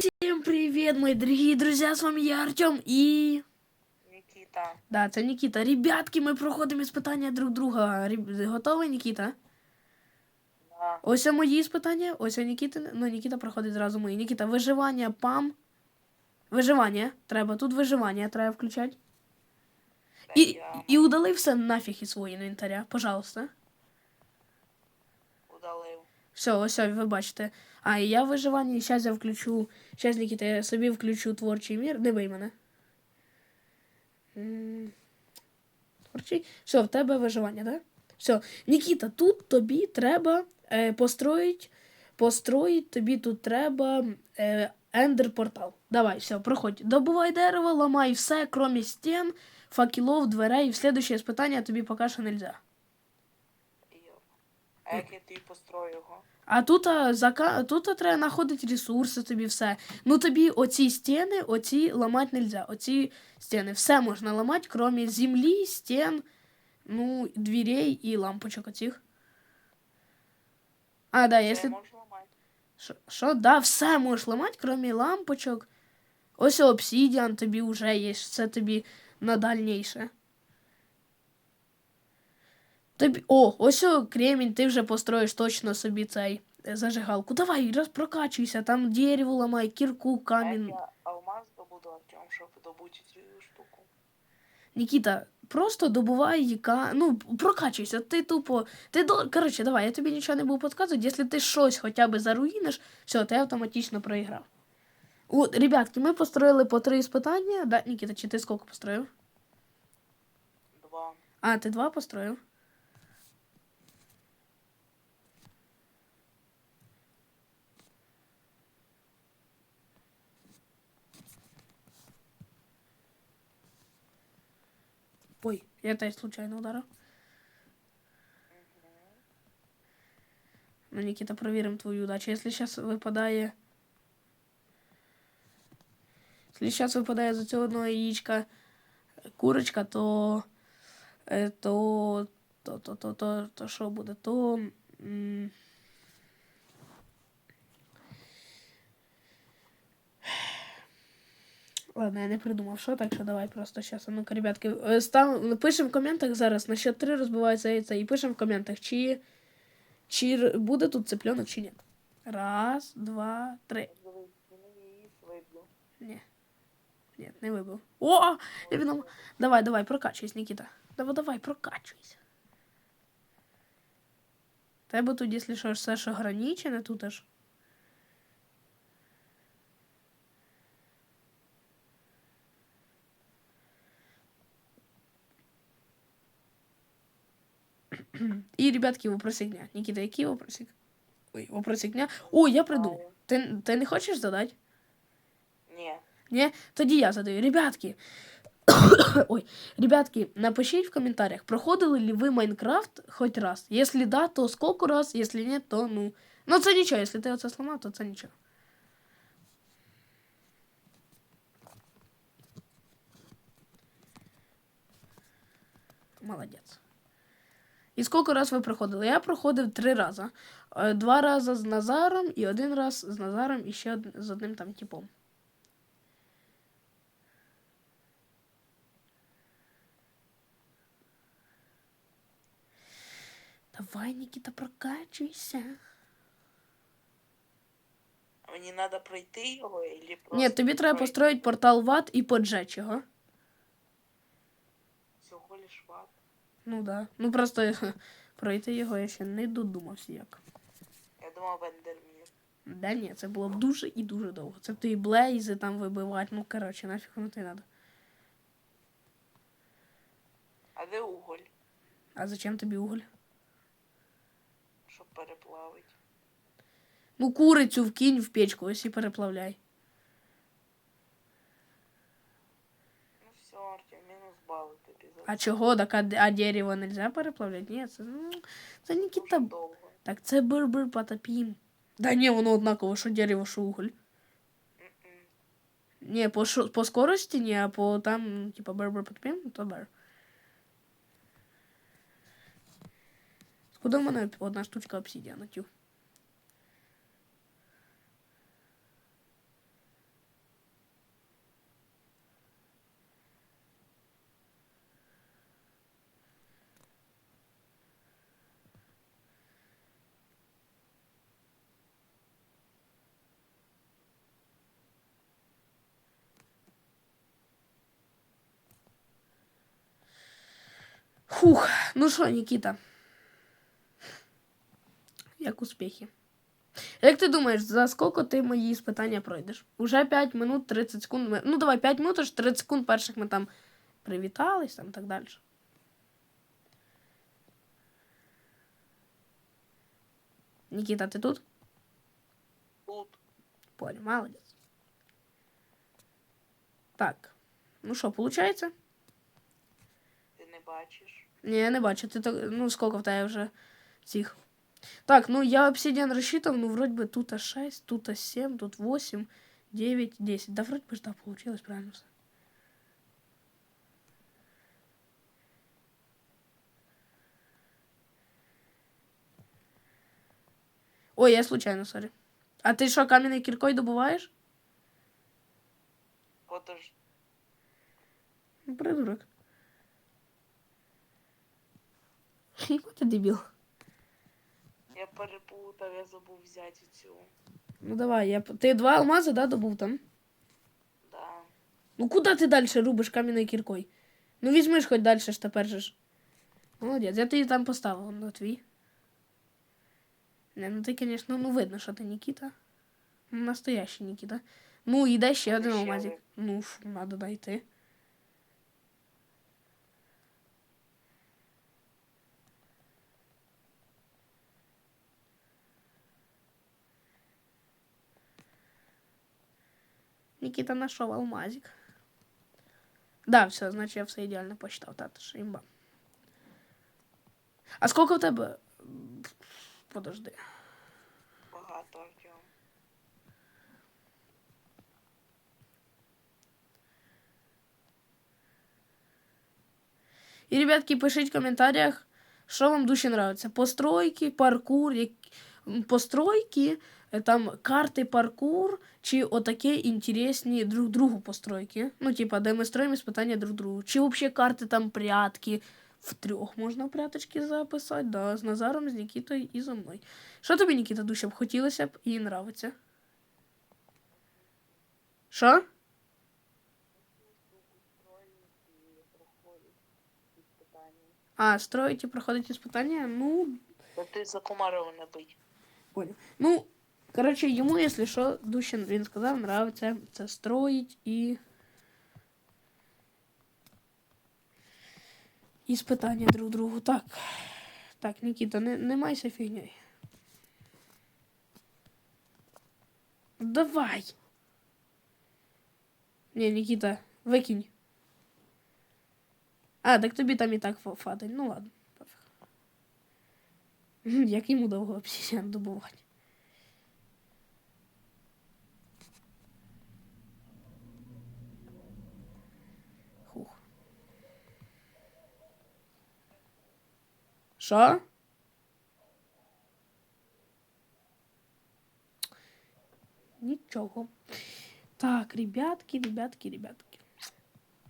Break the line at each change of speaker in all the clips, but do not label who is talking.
Всем привет, мои дорогие друзья, с вами я, Артем, и...
Нікіта.
Да, це Нікіта. Ребятки, ми проходимо іспитання друг друга. Реб- Готовий, Нікіта?
Да.
Ось мої іспитання, ось Нікіта, ну Нікіта проходить зразу мої. Нікіта, виживання, пам. Виживання. Треба, тут виживання треба включати.
Та
І,
я
і удали все нафіг із свого інвентаря, пожалуйста.
удалив.
Все, ось ось, ви бачите. А, я виживання, і зараз я включу. Зараз, Нікіта, я собі включу творчий мір. Не бий мене. Творчий. Все, в тебе виживання? Да? Все. Нікіта, тут тобі треба е, построїть. Построїть, тобі тут треба е, ендер портал. Давай, все, проходь. Добувай дерево, ламай все, крім стін, факелов, дверей. В следующее испытання тобі поки що нельзя.
Як я тобі построю його?
А тут, а, зака... тут а, треба знаходити ресурси, тобі все. Ну тобі оці стіни, оці ламати нельзя. Оці стіни. Все можна ламати, крім землі, стін, ну, дверей і лампочок оцих. А, да, якщо. Що- Що? Да, все можеш ламати, крім лампочок. Ось обсідіан тобі вже є, це тобі на дальніше. Тобі... О, ось о, кремінь, ти вже построїш точно собі цей е, зажигалку. Давай, раз прокачуйся, там дерево ламай, кірку, камінь.
я алмаз добуду, Артем, щоб добути цю штуку?
Нікіта, просто добувай яка. Ну, прокачуйся, ти тупо. Ти до... Коротше, давай, я тобі нічого не буду підказувати. Якщо ти щось хоча б заруїниш, все, ти автоматично проіграв. О, ребятки, ми построїли по три іспитання. Да, Нікіта, чи ти скільки построїв?
Два.
А, ти два построїв? Ой, я теж случайно ударив. Ну, Никита, проверим твою удачу. Если сейчас выпадает... Если сейчас выпадает за цього одного курочка, то... То... То, то, то, то, то що буде? То... Ладно, я не придумав, що, так що давай просто зараз. Ну-ка, ребятки, е, став, пишемо в коментах зараз, на счет 3 розбивається яйця, і пишемо в коментах, чи, чи буде тут цыпленок, чи ні. Раз, два, три. Ні. Ні, не вибив. О! Я відомо. Давай, давай, прокачуйся, Нікіта. Давай, давай, прокачуйся. Тебе тут, якщо все ж ограничене, тут аж. ребятки, вопросик дня. Никита, який вопросик? Ой, вопросик дня. О, я придумав. Ти, ти не хочеш задати?
Ні.
Ні? Тоді я задаю. Ребятки. Ой, ребятки, напишіть в коментарях, проходили ли ви Майнкрафт хоч раз. Якщо да, то скільки раз, якщо ні, то ну. Ну це нічого, якщо ти оце сломав, то це нічого. Молодець. І скільки раз ви проходили? Я проходив три рази. Е, Два рази з Назаром і один раз з Назаром і ще з одним там типом. Давай, Нікіта, прокачуйся.
Мені треба пройти його, і просто...
Ні, тобі треба построїти портал в ад і поджечь його. Ну да. Ну просто пройти його я ще не додумався як.
Я думав, ендермір.
Да ні, це було б дуже і дуже довго. Це б тобі блейзи там вибивати. Ну коротше, нафіг воно тобі треба.
А де уголь,
А зачем тобі уголь?
щоб переплавити?
Ну, курицю вкинь в печку, ось і переплавляй.
Ну все, Артем, мінус бали тобі за
А чого? Так а, а дерево нельзя переплавляти? Ні, це, ну, це Нікіта. Так це бир-бир потопім. Да ні, воно однаково, що дерево, що уголь. Не, по, шо- по скорости не, а по там, ну, типа, бер-бер потопім, то бер. Куди в мене одна штучка обсидіана, тю? Фух, ну що, Нікіта? Як успіхи? Як ти думаєш, за скільки ти мої спитання пройдеш? Уже 5 минут 30 секунд. Ми... Ну, давай 5 минут, аж 30 секунд перших ми там привітались, там і так далі. Нікіта, ти тут?
Тут
Понял, молодець. Так. Ну що, виходить?
ти не бачиш.
Ні, я не бачу. Ти так, ну, скільки в тебе вже цих. Так, ну я обсидиан рассчитывал, ну вроде бы тут 6, тут 7, тут 8, 9, 10. Да вроде бы ж да, получилось правильно все. Ой, я случайно, сорі. А ти що, кам'яною кіркою добуваєш?
Подож...
Ну, Придурок. Який ти дебіл.
Я переплутав, я забув взяти цю.
Ну давай, я... Ти два алмази, да, добув там?
Да.
Ну куди ти далі рубиш кам'яною кіркою? Ну візьми ж хоч далі ж тепер же ж. Молодець, я тобі там поставив на твій. Не, ну ти, звісно, ну видно, що ти Нікіта. Ну, Настоящий Нікіта. Ну, іде ще один алмазик. Ну, ж, надо дойти. Никита нашел алмазик. Да, все, значит, я все ідеально посчитав. Та, ти ж імба. А сколько в тебе? Подожди.
Багато Артем.
І, ребятки, пишіть в коментарях, що вам душі нравиться. Постройки, паркур, як... м, постройки, е, Там карти паркур, чи отакі інтересні друг другу постройки. Ну, типа, де ми строїмо испытання друг другу. Чи взагалі карти там прятки. В трьох можна пряточки записати, да, з Назаром, з Нікітою і зо мною. Що тобі, Нікіта, душе б хотілося б і нравиться? Що? А, строїть і проходить іспитання? Ну,
ти за Комарова не.
Понял. Ну, короче, ему, если что, Дущин, він сказав, нравиться це строїть і. І спитання друг другу. Так. Так, Нікіта, не, не майся фігньою. Давай. Не, Нікіта, викинь. А, так тобі там і так фа- Ну ладно. Як йому довго обсісян добувати. Хух. Що? Нічого. Так, ребятки, ребятки, ребятки.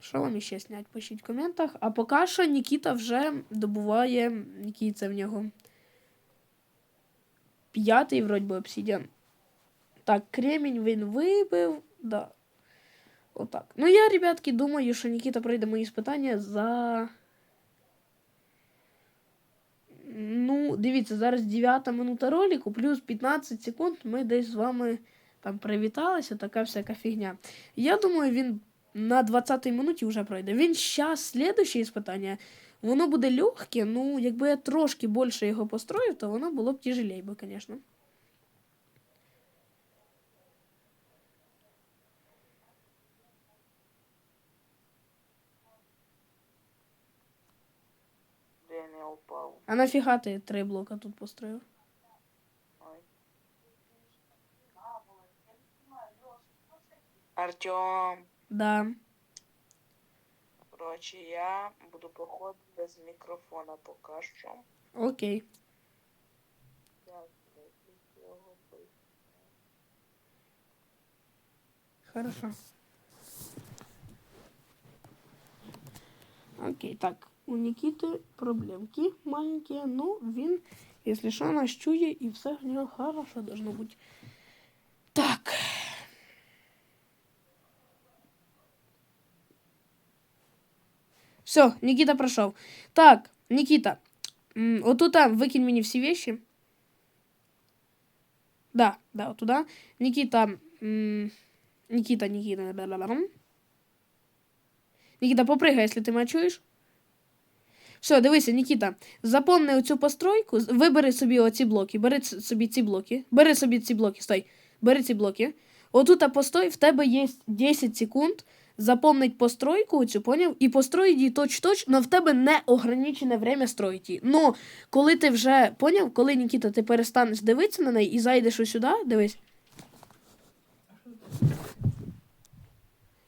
Що вам ще снять? Пишіть в коментах. А поки що Нікіта вже добуває. Який в нього? П'ятий, вроді би, обсідіан. Так, кремінь він вибив. Да. Отак. Ну, я, ребятки, думаю, що Нікіта пройде мої спитання за. Ну, дивіться, зараз 9 минута ролику, плюс 15 секунд. Ми десь з вами там привіталися, така всяка фігня. Я думаю, він на 20-й минуті вже пройде. Він щас слідуще іспитання. Воно буде легке, ну, якби я трошки більше його построїв, то воно було б тяжелее звісно.
Де я не упав.
А нафіга ти три блока тут построїв?
Артем,
Да.
коротше, я буду походити без мікрофона поки що.
Окей. Хорошо. Окей, так. У Нікіти проблемки маленькі, ну він, якщо що, нас чує і все в нього хорошо должно бути. Так. Все, Нікіта пройшов. Так, Нікіта, м, отута викинь мені всі вещи. Да, да, от туда. Нікіта. м, Нікіта, Нікіта. бла-бла-бла. Нікіта, попригай, якщо ти мене чуєш. Все, дивися, Нікіта, заповни оцю постройку, вибери собі оці блоки, бери собі ці блоки, бери собі ці блоки, стой, бери ці блоки. Отут постой, в тебе є 10 секунд заповнить постройку оцю, поняв? І построїть її точ-точ, але в тебе не ограничене время строїть її. Ну, коли ти вже, поняв, коли, Нікіта, ти перестанеш дивитися на неї і зайдеш сюди, дивись.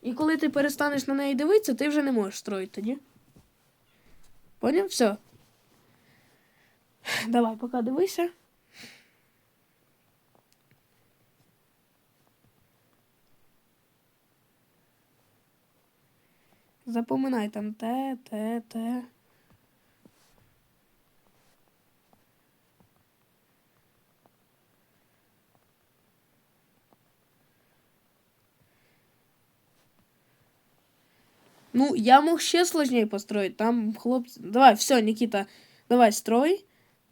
І коли ти перестанеш на неї дивитися, ти вже не можеш строїти тоді. Поняв? Все. Давай, пока дивися. Запоминай там те, те, те. Ну, я мог ще сложнее построить. Там хлопці. Давай, все, Никита, давай строй.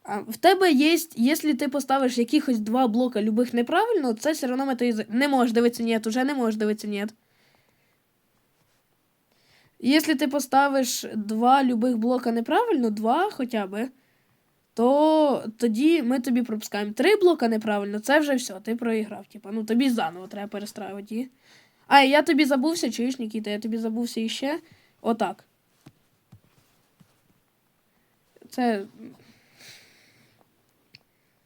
А в тебе є, якщо ти поставиш якихось два блока любих неправильно, це все одно мета із- Не можеш дивитися ні, уже не можеш дивитися ні. Якщо ти поставиш два любих блока неправильно, два хоча б, то тоді ми тобі пропускаємо. Три блока неправильно, це вже все, ти проіграв. Типа, ну тобі заново треба перестраювати. А, я тобі забувся, чуєш, Нікіта, я тобі забувся іще. Отак. Це.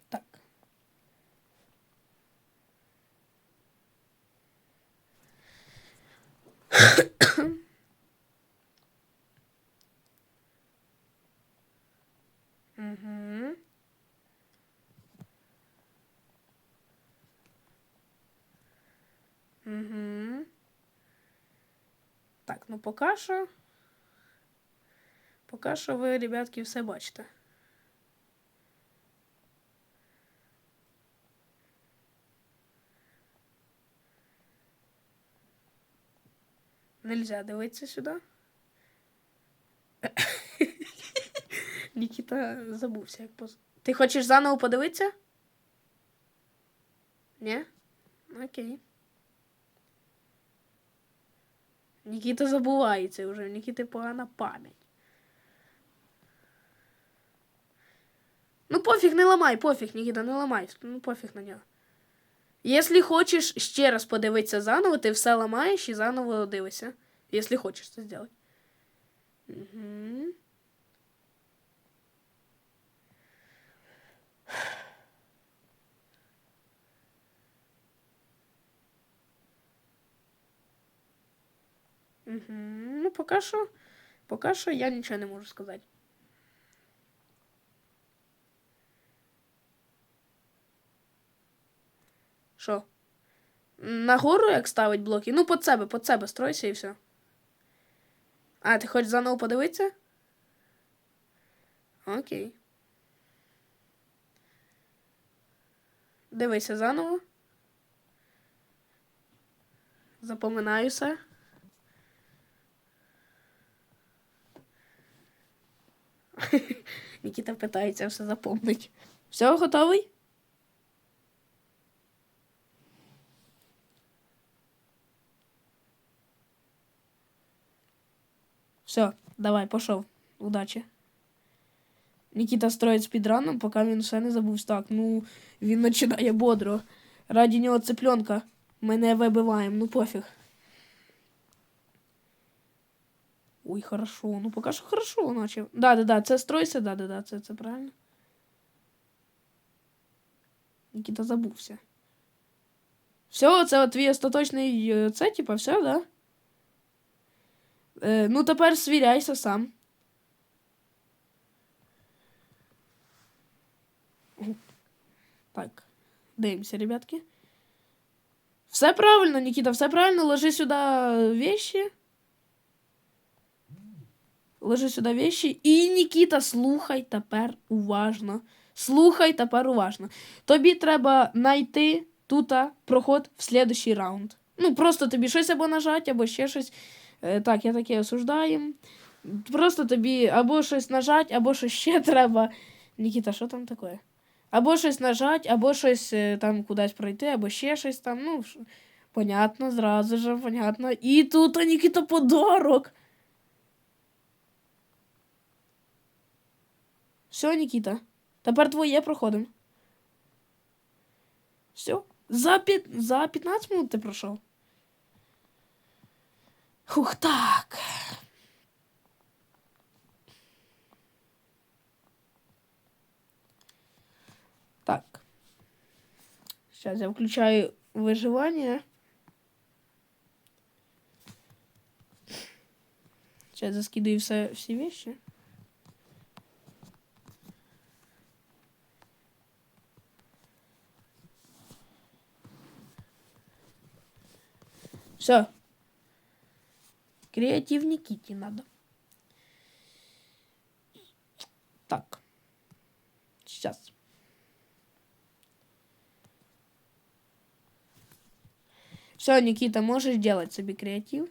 Так. Угу. Угу. Так, ну поки що. Поки що ви, ребятки, все бачите. Нельзя дивитися сюди. Нікіта забувся, як поз... Ти хочеш заново подивитися? Ні? Окей. Нікіта забувається вже, Нікіти погана пам'ять. Ну пофіг, не ламай, пофіг, Нікіта, не ламай. Ну пофіг на нього. Якщо хочеш ще раз подивитися заново, ти все ламаєш і заново дивишся. Якщо хочеш це зробити. Угу. Угу. Ну, поки що, поки що я нічого не можу сказати. Що? Нагору як ставить блоки? Ну, під себе, під себе стройся і все. А, ти хочеш заново подивитися? Окей. Дивися заново. Запоминаю все. Нікіта питається все запомнить. Все, готовий? Все, давай, пошов. Удачі. Нікіта строїть спідраном, поки він все не забув. Так, ну він починає бодро. Раді нього цыпленка. Ми не вибиваємо, ну пофіг. Ой, хорошо. Ну поки що хорошо, наче. Да, да, да, це стройся, да, да, да, це, це правильно. Нікіта забувся. Все, це от твій остаточний е, це, типа, все, да? Е, ну, тепер свіряйся сам. Так, дивимося, ребятки. Все правильно, Нікіта, все правильно. Ложи сюди вещи. Ложи сюди вещи. І Нікіта, слухай тепер уважно. Слухай тепер уважно. Тобі треба знайти тут проход в следующий раунд. Ну, просто тобі щось або нажати, або ще щось. Е, так, я таке осуждаємо. Просто тобі або щось нажать, або щось ще треба. Нікіта, що там таке? Або щось нажать, або щось е, там кудись пройти, або ще щось там. Ну, понятно, зразу же, понятно. І тут, Нікіта, подарок. Все, Нікіта. Тепер твоє проходимо. Все. За, пі... За 15 минут ти пройшов. Хух, так. Так. Сейчас я включаю выживание. Сейчас заскидываю все, все вещи. Все. Креативнее Кити надо. Так. Сейчас. Все, Никита, можешь делать себе креатив.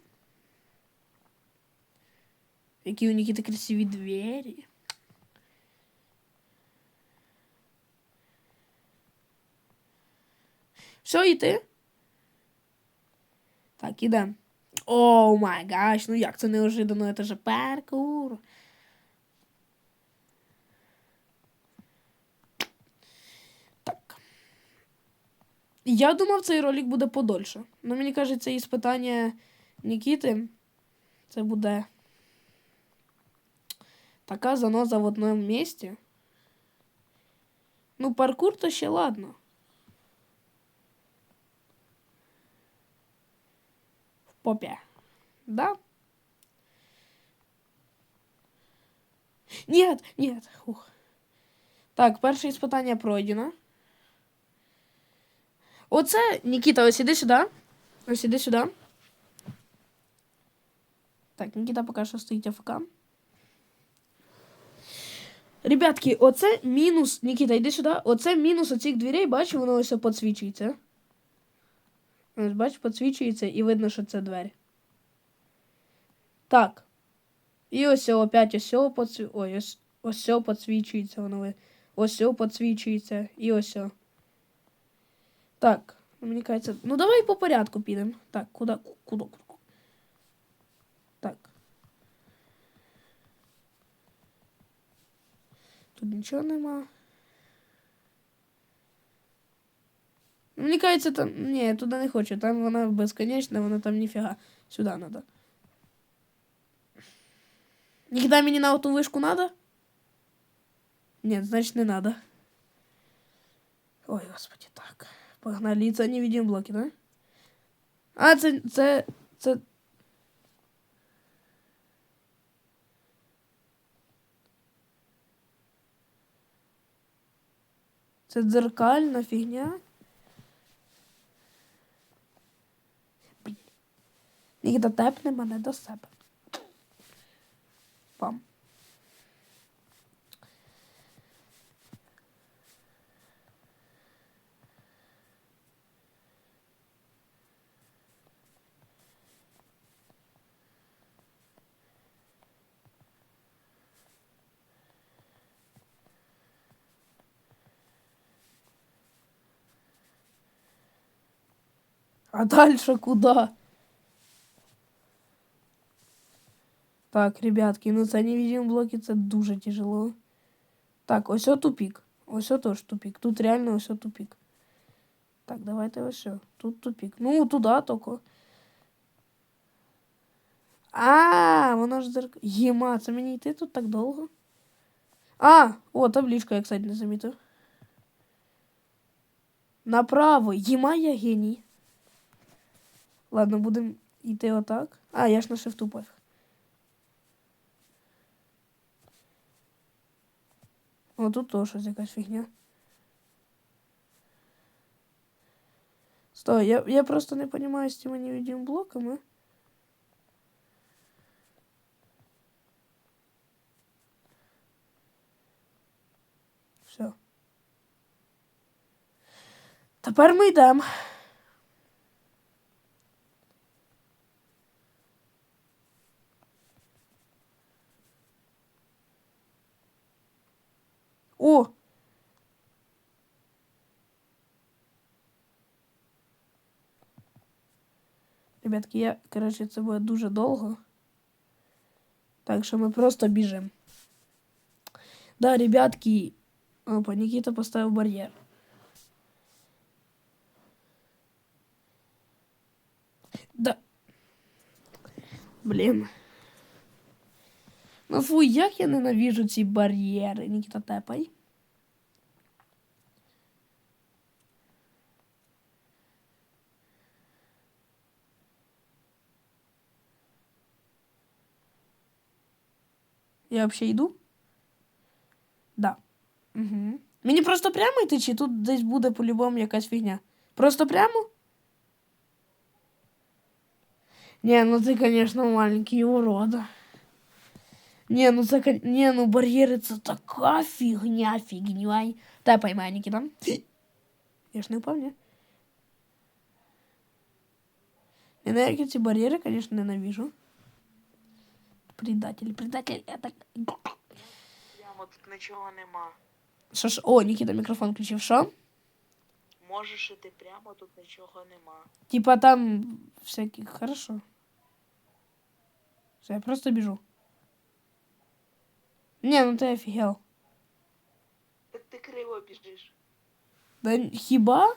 Какие у Никиты красивые двери. Все, і ти? Так, ідемо. О май гаш, ну як це неожиданно, це же паркур. Так. Я думав, цей ролик буде подольше. Ну, мені кажеться, іспитання Нікіти. Це буде така заноза в одному місці. Ну, паркур то ще ладно. Попе. Да? Нет, нет. Ух. Так, перше іспитання пройдено. Оце, Нікіта, ось іди сюди. Ось іди сюди. Так, Нікіта поки що стоїть АФК. Ребятки, оце мінус. Нікіта, йди сюди. Оце мінус оцих дверей, бачиш, воно ось підсвічується. Бачиш, підсвічується і видно, що це двері. Так. І ось опять ось підсвічується. Ой, ось ось підсвічується воно. Ось підсвічується. І ось. Так, мені кажеться. Ну давай по порядку підемо. Так? Куди? куди? Так. Тут нічого нема. Мені кажеться, там. Ні, я туди не хочу. Там вона безконечна, вона там ніфіга. Сюди треба. Ніколи мені на ту вишку надо? Ні, значить не надо. Ой, господи, так. Погнали, це невидимі блоки, да? А, це. це. це. Це дзеркальна фігня. Нігде тепне мене до себе. Пам. А дальше куда? Так, ребятки, ну це невидимі блоки, це дуже тяжело. Так, ось тупик. Ось о теж тупик. Тут реально ось тупик. Так, давайте ось. о. Тут тупик. Ну, туди тільки. А, воно ж зерк... Єма, це мені йти тут так довго. А, о, табличка, я, кстати, не замітив. Направо. Єма я геній. Ладно, будемо йти отак. А, я ж на шифту пофіг. О, тут щось якась фігня. Стой, я, я просто не розумію з цими невидимими блоками. Все. Тепер ми йдемо. О! Ребятки, я, коротше, це буде дуже довго. Так що ми просто біжимо. Да, ребятки. Опа, Никита поставив бар'єр. Да. Блін. Ну фу, як я ненавижу ці бар'єри, Нікіта тепай. Я взагалі йду? Да. Угу. Мені просто прямо йти, чи тут десь буде по-любому якась фігня? Просто прямо? Не, ну ти, конечно, маленький урода. Не, ну це, кон- не, ну бар'єри це така фігня, фігня. Та поймай, Нікіта. Я ж не впав, ні? Я навіть ці бар'єри, конечно, ненавижу. Предатель, предатель, я так...
Прямо тут нічого нема.
Що ж? О, Нікіта мікрофон включив. Що?
Можеш іти прямо, тут нічого нема.
Типа там всяких. Хорошо. Все, я просто біжу. Не, ну ти офігел.
Так ти криво біжиш.
Да хіба?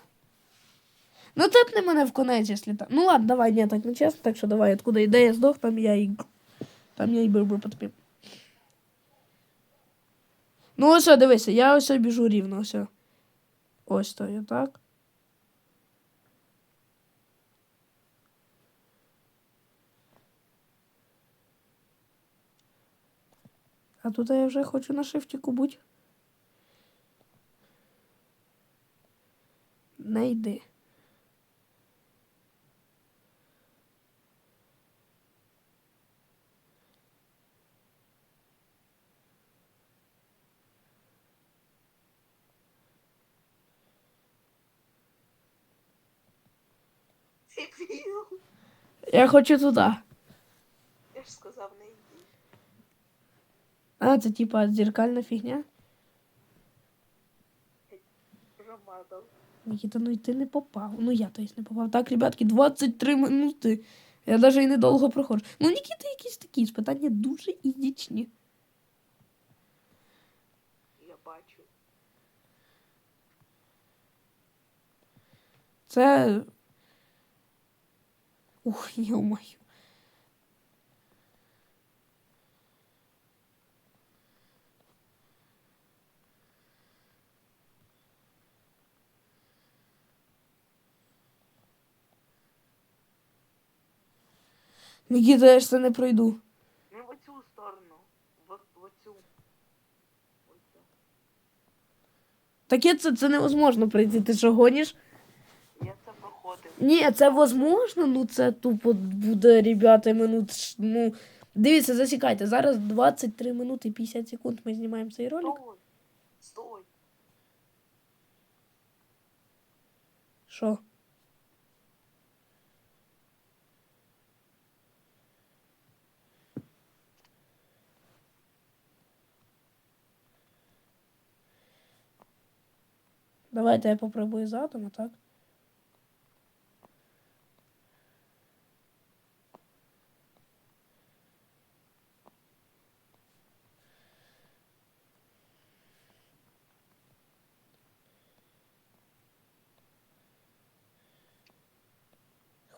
Ну тепни мене в конець, якщо так. Ну ладно, давай, ні, так не чесно, так що давай, откуда ідея здох, там я і. Там я і би потопив. Ну ось, дивися, я ось біжу рівно, ось. Ось то я так. А тут я вже хочу на шифтіку бути. Не йди.
Дебіл.
Я хочу туди.
Я ж сказав, не йди.
А, це типа дзеркальна фігня. Нікіта, ну і ти не попав. Ну я то не попав. Так, ребятки, 23 минути. Я навіть і недовго проходжу. Ну, Нікіта якісь такі спитання дуже ідічні.
Я бачу.
Це. Ух, йо-моє. Нікіта, я ж це не пройду.
Ну, в оцю сторону. В, в. Оцю.
Таке це, це невозможно пройти. Ти що гониш? Ні, це возможно, ну це тупо буде, ребята, минут. Ну, дивіться, засікайте. Зараз 23 минути і 50 секунд ми знімаємо цей ролик.
Стой. Стой.
Що? Давайте я попробую задом, а так.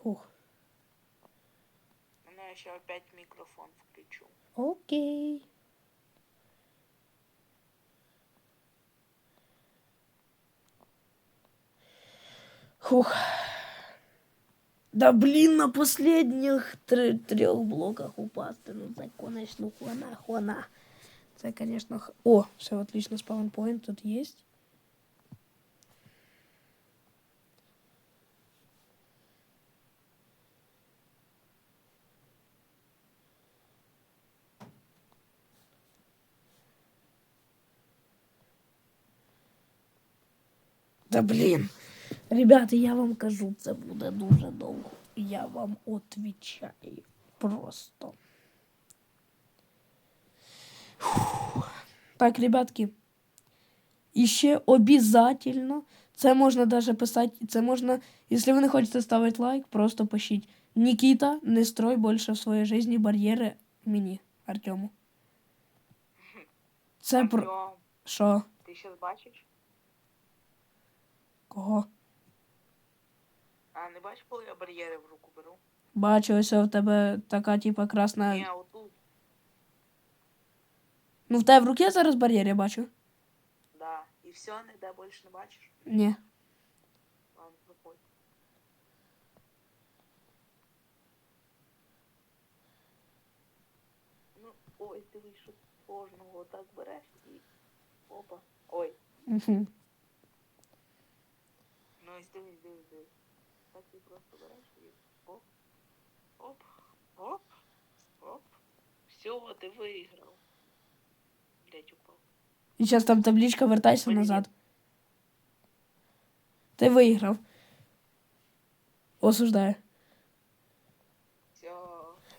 Хух.
Ну, я ще опять мікрофон включу.
Окей. Хух. Да блин, на последних тр- трех блоках упасти. Ну це, конечно, хона, хона. Це, конечно, х... О, все отлично, спаунпоинт тут есть. Да блін. Ребята, я вам кажу, це буде дуже довго. Я вам отвічаю. Просто. Фух. Так, ребятки. І ще обязательно. Це можна даже писати, це можна, якщо ви не хочете ставити лайк, просто пишіть. Нікіта, не строй більше в своїй житті бар'єри мені, Артему. Це про.
Артем,
Що?
ти щас бачиш?
Кого?
А не бачиш, коли я бар'єри в руку беру?
Бачу, ось в тебе така, типа, красна.
Ні, отут.
Ну, в тебе в руці зараз бар'єр, я бачу.
Да. І все, ніде більше не бачиш?
Ні.
Ладно. Ну, ой, дивись, що кожного отак береш і. Опа. Ой.
Угу.
Ось дивись, дивись, дивись. Так ти просто береш і оп. Оп. Оп. Оп. Все, ти виграв. Блять, упав.
І зараз там табличка вертайся
Блін.
назад. Ти виграв. Осуждаю.
Все.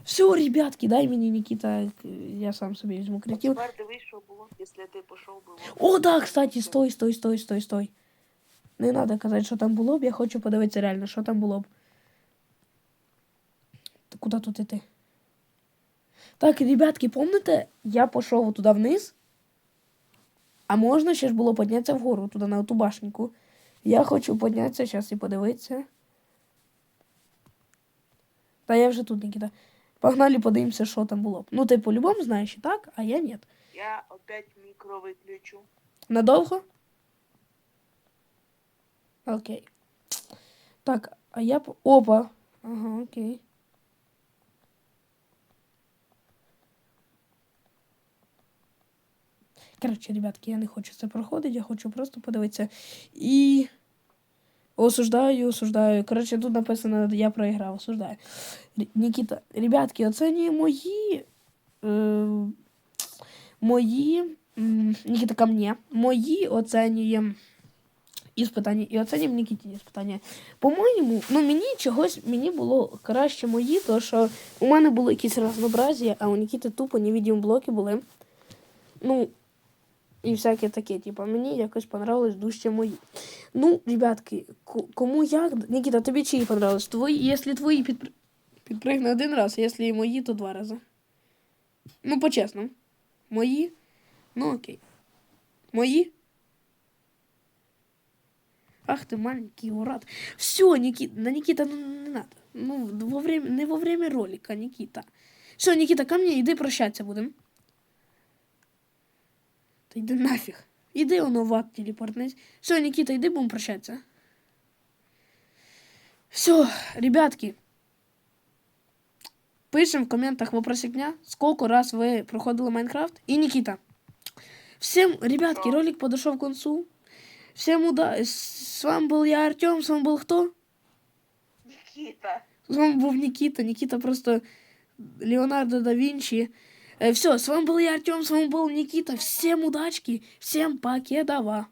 Все, ребятки, дай мені Нікіта, я сам собі візьму креатив.
Тепер дивись, що було, якщо ти пішов би. в-
О, да, кстати, стой, стой, стой, стой, стой. Не треба казати, що там було б, я хочу подивитися реально, що там було б. Куди тут іти? Так, ребятки, помните, я пішов туди вниз, а можна ще ж було піднятися вгору, туди на ту башеньку. Я хочу піднятися зараз і подивитися. Та я вже тут, Нікіта. Погнали, подивимося, що там було б. Ну, ти по-любому знаєш і так, а я ні.
Я опять мікро виключу.
Надовго? Окей. Так, а я... Опа. Ага, окей. Коротше, ребятки, я не хочу це проходити, я хочу просто подивитися. І. Осуждаю, осуждаю. Коротше, тут написано, я проіграв, осуждаю. Нікіта, ребятки, оцінює мої. Е, мої. Нікіта ко мне. Мої оцінює іспитання і оцінюємо Нікіті іспитання. По-моєму, ну мені чогось мені було краще мої, то що у мене було якісь разнообразія, а у Нікіти тупо невідімі блоки були. Ну, і всяке таке, типу, мені якось понравилось дужче мої. Ну, ребятки, кому як. Нікіта, тобі чиї понравилось? Твої, якщо твої підпри... підпригне один раз, а якщо мої, то два рази. Ну, по-чесному. Мої. Ну окей. Мої. Ах ты маленький урод. Все, Никита, на Никита ну, не надо. Ну, во время, не во время ролика, Никита. Все, Никита, ко мне, иди прощаться будем. Та йди нафіг. Іди воно в ад телепортнись. Все, Никита, іди будемо прощатися. Все, ребятки. Пишем в комментах вопросик дня, сколько раз вы проходили Майнкрафт. И Никита. Всем, ребятки, ролик подошел к концу. Всем удачи. С вами был я, Артем. С вами был кто?
Нікіта.
С вами был Никита. Никита просто Леонардо да Винчи. Все, с вами был я, Артем. С вами был Никита. Всем удачки. Всем покедова.